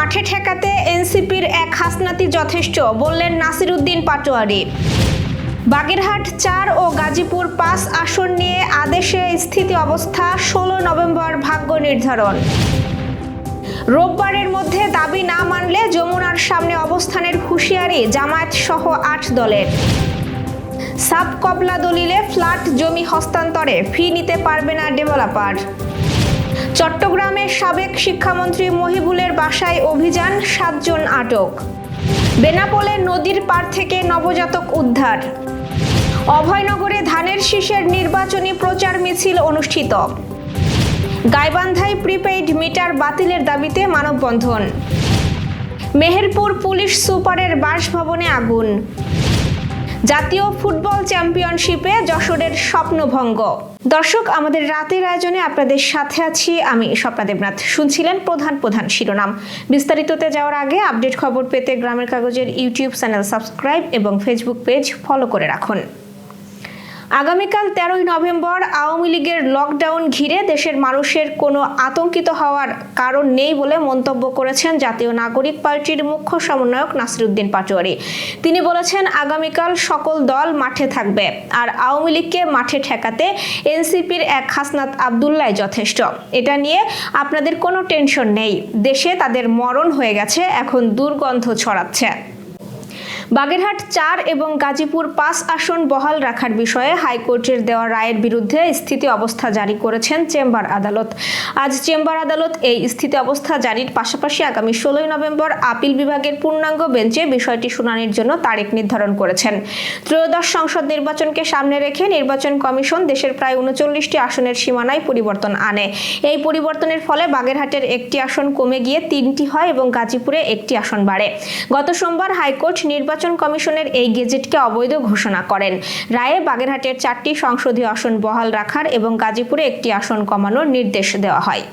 মাঠে ঠেকাতে এনসিপির এক হাসনাতি যথেষ্ট, বললেন নাসিরুদ্দিন পাটোয়ারি। বাগেরহাট চার ও গাজীপুর পাঁচ আসন নিয়ে আদেশে স্থিতি অবস্থা ষোলো নভেম্বর ভাগ্য নির্ধারণ। রোববারের মধ্যে দাবি না মানলে যমুনার সামনে অবস্থানের হুঁশিয়ারি জামায়াত সহ আট দলের। সাব কবলা দলিলে ফ্ল্যাট জমি হস্তান্তরে ফি নিতে পারবে না ডেভেলপার। চট্টগ্রামের সাবেক শিক্ষামন্ত্রী মহিবুলের বাসায় অভিযান সাতজন আটক। বেনাপোলে নদীর পার থেকে নবজাতক উদ্ধার। অভয়নগরে ধানের শীষের নির্বাচনী প্রচার মিছিল অনুষ্ঠিত। গাইবান্ধায় প্রিপেইড মিটার বাতিলের দাবিতে মানববন্ধন। মেহেরপুর পুলিশ সুপারের বাসভবনে আগুন। জাতীয় ফুটবল চ্যাম্পিয়নশিপে যশোরের স্বপ্নভঙ্গ। দর্শক, আমাদের রাতের আয়োজনে আপনাদের সাথে আছি আমি স্বপ্না দেবনাথ। শুনছিলেন প্রধান প্রধান শিরোনাম। বিস্তারিততে যাওয়ার আগে আপডেট খবর পেতে গ্রামের কাগজের ইউটিউব চ্যানেল সাবস্ক্রাইব এবং ফেসবুক পেজ ফলো করে রাখুন। আগামীকাল তেরোই নভেম্বর আওয়ামী লীগের লকডাউন ঘিরে দেশের মানুষের কোনো আতঙ্কিত হওয়ার কারণ নেই বলে মন্তব্য করেছেন জাতীয় নাগরিক পার্টির মুখ্য সমন্বয়ক নাসিরুদ্দিন পাটোয়ারি। তিনি বলেছেন, আগামীকাল সকল দল মাঠে থাকবে আর আওয়ামী লীগকে মাঠে ঠেকাতে এনসিপির এক হাসনাত আবদুল্লাহ যথেষ্ট। এটা নিয়ে আপনাদের কোনো টেনশন নেই। দেশে তাদের মরণ হয়ে গেছে, এখন দুর্গন্ধ ছড়াচ্ছে। বাগেরহাট চার এবং গাজীপুর পাঁচ আসন বহাল রাখার বিষয়ে হাইকোর্টের দেওয়া রায়ের বিরুদ্ধে স্থিতি অবস্থা জারি করেছেন চেম্বার আদালত। আজ চেম্বার আদালত এই স্থিতি অবস্থা জারির পাশাপাশি আগামী ষোলোই নভেম্বর আপিল বিভাগের পূর্ণাঙ্গ বেঞ্চে বিষয়টি শুনানির জন্য তারিখ নির্ধারণ করেছেন। ত্রয়োদশ সংসদ নির্বাচনকে সামনে রেখে নির্বাচন কমিশন দেশের প্রায় উনচল্লিশটি আসনের সীমানায় পরিবর্তন আনে। এই পরিবর্তনের ফলে বাগেরহাটের একটি আসন কমে গিয়ে তিনটি হয় এবং গাজীপুরে একটি আসন বাড়ে। গত সোমবার হাইকোর্ট নির্বাচন কমিশনের এই গেজেটকে অবৈধ ঘোষণা করেন। রায়ে বাগেরহাটের চারটি সংসদীয় আসন বহাল রাখার এবং গাজীপুরে একটি আসন কমানোর নির্দেশ দেওয়া হয়।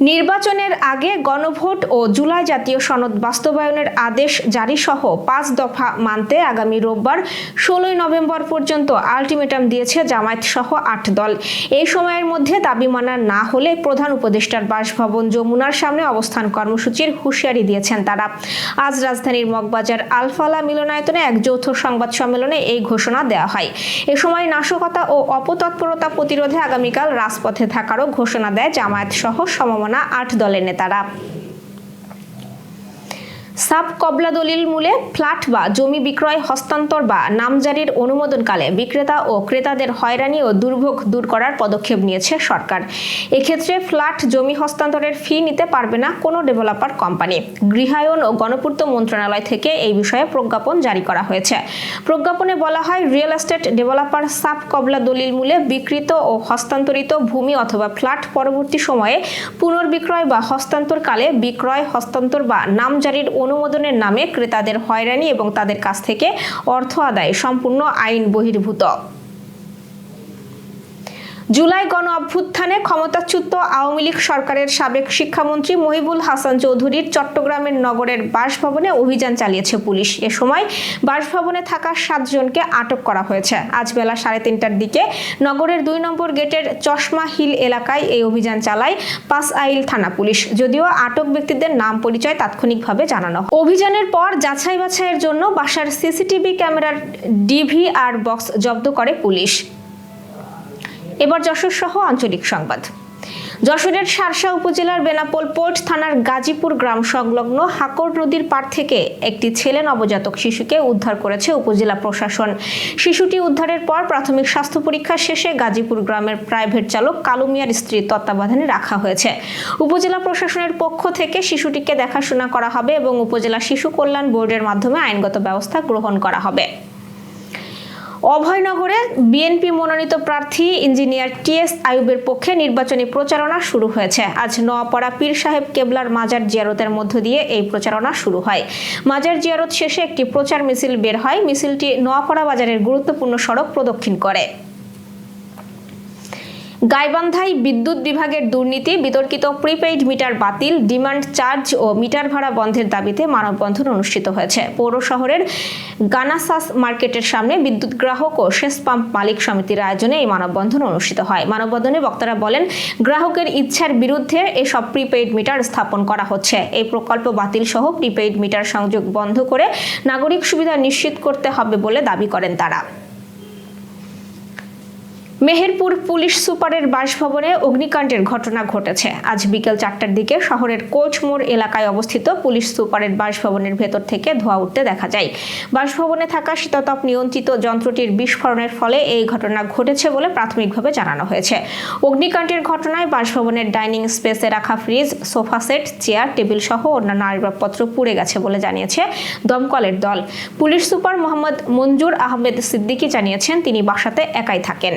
নির্বাচনের আগে গণভোট ও জুলাই জাতীয় সনদ বাস্তবায়নের আদেশ জারি সহ পাঁচ দফা মানতে আগামী রোববার ষোলোই নভেম্বর পর্যন্ত আলটিমেটাম দিয়েছে জামায়াত সহ আট দল। এই সময়ের মধ্যে দাবি মানা না হলে প্রধান উপদেষ্টার বাসভবন যমুনার সামনে অবস্থান কর্মসূচির হুঁশিয়ারি দিয়েছেন তারা। আজ রাজধানীর মগবাজার আলফালা মিলনায়তনে এক যৌথ সংবাদ সম্মেলনে এই ঘোষণা দেওয়া হয়। এ সময় নাশকতা ও অপতৎপরতা প্রতিরোধে আগামীকাল রাজপথে থাকারও ঘোষণা দেয় জামায়াত সহ সমমনা আট দলের নেতারা। সাব কবলা দলিল মূলে ফ্ল্যাট বা জমি বিক্রয়, হস্তান্তর বা নামজারির অনুমোদনকালে বিক্রেতা ও ক্রেতাদের হয়রানি ও দুর্ভোগ দূর করার পদক্ষেপ নিয়েছে সরকার। এক্ষেত্রে ফ্ল্যাট, জমি হস্তান্তরের ফি নিতে পারবে না কোনো ডেভেলপার কোম্পানি। গৃহায়ন ও গণপূর্ত মন্ত্রণালয় থেকে এই বিষয়ে প্রজ্ঞাপন জারি করা হয়েছে। প্রজ্ঞাপনে বলা হয়, রিয়েল এস্টেট ডেভেলপার সাব কবলা দলিল মূলে বিকৃত ও হস্তান্তরিত ভূমি অথবা ফ্ল্যাট পরবর্তী সময়ে পুনর্বিক্রয় বা হস্তান্তরকালে বিক্রয়, হস্তান্তর বা নামজারির অনুমোদনের নামে ক্রেতাদের হয়রানি এবং তাদের কাছ থেকে অর্থ আদায় সম্পূর্ণ আইন বহির্ভূত। জুলাই গণ অভ্যুত্থানে ক্ষমতাচ্যুত আওয়ামী লীগ সরকারের সাবেক শিক্ষামন্ত্রী মহিবুল হাসান চৌধুরীর চট্টগ্রামের নগরের বাসভবনে অভিযান চালিয়েছে পুলিশ। এ সময় বাসভবনে থাকা সাতজনকে আটক করা হয়েছে। আজ বেলা সাড়ে তিনটার দিকে নগরের দুই নম্বর গেটের চশমা হিল এলাকায় এই অভিযান চালায় পাঁচ আইল থানা পুলিশ। যদিও আটক ব্যক্তিদের নাম পরিচয় তাৎক্ষণিকভাবে জানানো অভিযানের পর যাচাই বাছাইয়ের জন্য বাসার সিসিটিভি ক্যামেরার ডিভিআর বক্স জব্দ করে পুলিশ। এবার যশোর সহ আঞ্চলিক সংবাদ। যশোরের সারসা উপজেলার বেনাপোল পোর্ট থানার গাজীপুর গ্রাম সংলগ্ন হাকর নদীর পার থেকে একটি ছেলে নবজাতক শিশুকে উদ্ধার করেছে উপজেলা প্রশাসন। শিশুটি উদ্ধারের পর প্রাথমিক স্বাস্থ্য পরীক্ষা শেষে গাজীপুর গ্রামের প্রাইভেট চালক কালু মিয়ার স্ত্রীর তত্ত্বাবধানে রাখা হয়েছে। উপজেলা প্রশাসনের পক্ষ থেকে শিশুটিকে দেখাশোনা করা হবে এবং উপজেলা শিশু কল্যাণ বোর্ডের মাধ্যমে আইনগত ব্যবস্থা গ্রহণ করা হবে। অভয়নগরে বিএনপি মনোনীত প্রার্থী ইঞ্জিনিয়ার টি এস আয়ুবের পক্ষে নির্বাচনী প্রচারণা শুরু হয়েছে। আজ নোয়াপাড়া পীর সাহেব কেবলার মাজার জিয়ারতের মধ্য দিয়ে এই প্রচারণা শুরু হয়। মাজার জিয়ারত শেষে একটি প্রচার মিছিল বের হয়। মিছিলটি নোয়াপাড়া বাজারের গুরুত্বপূর্ণ সড়ক প্রদক্ষিণ করে। গাইবান্ধায় বিদ্যুৎ বিভাগের দুর্নীতি, বিতর্কিত প্রিপেইড মিটার বাতিল, ডিমান্ড চার্জ ও মিটার ভাড়া বন্ধের দাবিতে মানববন্ধন অনুষ্ঠিত হয়েছে। পৌর শহরের গানাসাস মার্কেটের সামনে বিদ্যুৎ গ্রাহক ও শেষ পাম্প মালিক সমিতির আয়োজনে এই মানববন্ধন অনুষ্ঠিত হয়। মানববন্ধনে বক্তারা বলেন, গ্রাহকের ইচ্ছার বিরুদ্ধে এসব প্রিপেইড মিটার স্থাপন করা হচ্ছে। এই প্রকল্প বাতিল সহ প্রিপেইড মিটার সংযোগ বন্ধ করে নাগরিক সুবিধা নিশ্চিত করতে হবে বলে দাবি করেন তারা। মেহেরপুর পুলিশ সুপারের বাসভবনে অগ্নিকাণ্ডের ঘটনা ঘটেছে। আজ বিকেল চারটার দিকে শহরের কোচমোড় এলাকায় অবস্থিত পুলিশ সুপারের বাসভবনের ভেতর থেকে ধোঁয়া উঠতে দেখা যায়। বাসভবনে থাকা শীততাপ নিয়ন্ত্রিত যন্ত্রটির বিস্ফোরণের ফলে এই ঘটনা ঘটেছে বলে প্রাথমিকভাবে জানানো হয়েছে। অগ্নিকাণ্ডের ঘটনায় বাসভবনের ডাইনিং স্পেসে রাখা fridge, sofa set, chair, table সহ অন্যান্য আসবাবপত্র পুড়ে গেছে বলে জানিয়েছে দমকলের দল। পুলিশ সুপার মোহাম্মদ মঞ্জুর আহমেদ সিদ্দিকী জানিয়েছেন, তিনি বাসাতে একাই থাকেন।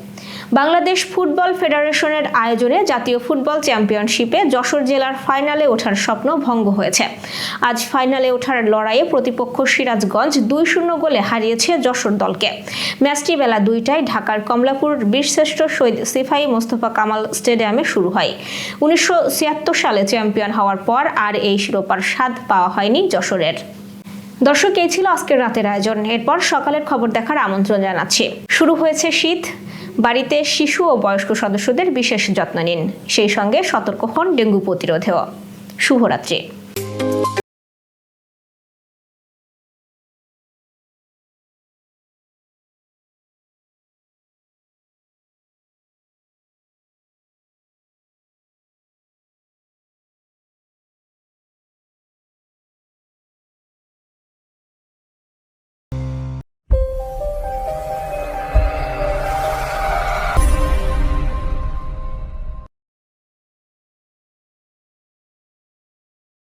বাংলাদেশ ফুটবল ফেডারেশনের আয়োজনে জাতীয় ফুটবল চ্যাম্পিয়নশিপে যশোর জেলার ফাইনালে ওঠার স্বপ্ন ভঙ্গ হয়েছে। আজ ফাইনালে ওঠার লড়াইয়ে প্রতিপক্ষ সিরাজগঞ্জ দুই শূন্য গোলে হারিয়েছে যশোর দলকে। ম্যাচটি বেলা দুইটায় ঢাকার কমলাপুর বীরশ্রেষ্ঠ শহীদ সিফাই মোস্তফা কামাল স্টেডিয়ামে শুরু হয়। উনিশশো ছিয়াত্তর সালে চ্যাম্পিয়ন হওয়ার পর আর এই শিরোপার স্বাদ পাওয়া হয়নি যশোরের। দর্শক, এই ছিল আজকের রাতের আয়োজন। এরপর সকালের খবর দেখার আমন্ত্রণ জানাচ্ছি। শুরু হয়েছে শীত। বাড়িতে শিশু ও বয়স্ক সদস্যদের বিশেষ যত্ন নিন। সেই সঙ্গে সতর্ক হন ডেঙ্গু প্রতিরোধেও। শুভরাত্রি।